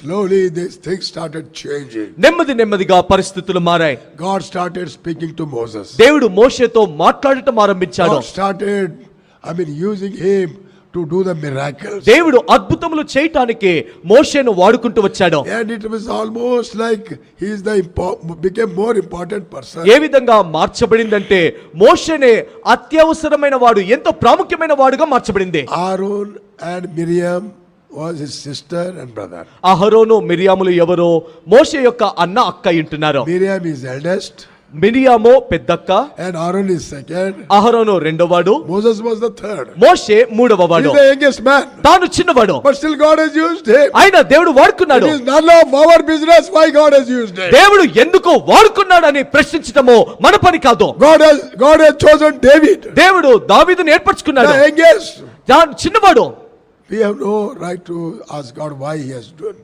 Slowly this thing started changing నెమ్మది నెమ్మదిగా పరిస్థితులు మారాయి. God started speaking to Moses దేవుడు మోషేతో మాట్లాడటం ఆరంభించాడు. Started I mean using him to do the miracle దేవుడు అద్భుతములు చేయటానికి మోషేను వాడుకుంటూ వచ్చాడు. And it was almost like he is the became more important person ఏ విధంగా మార్చబడిందంటే మోషేనే అత్యవసరమైన వాడు ఎంతో ప్రాముఖ్యమైన వాడుగా మార్చబడింది. Aaron and Miriam was his sister and brother. అహరోను మిరియాములు ఎవరో మోషే యొక్క అన్న అక్క ఇంటున్నారు Miriam is eldest మిరియామో పెద్దక్క and Aaron is second. అహరోను రెండోవాడు Moses was the third. మోషే మూడవ He వాడు is the youngest man. తాను చిన్నవాడు But still God has used him. ఆయన దేవుడు వాడుకున్నాడు It is none of our business why God has used him. దేవుడు ఎందుకు వాడుకున్నాడని ప్రశ్నించటము మన పని కాదు God has God has chosen David, దేవుడు దావీదును ఏర్పరచుకున్నాడు youngest. తాను చిన్నవాడు We have no right to ask God why he has done.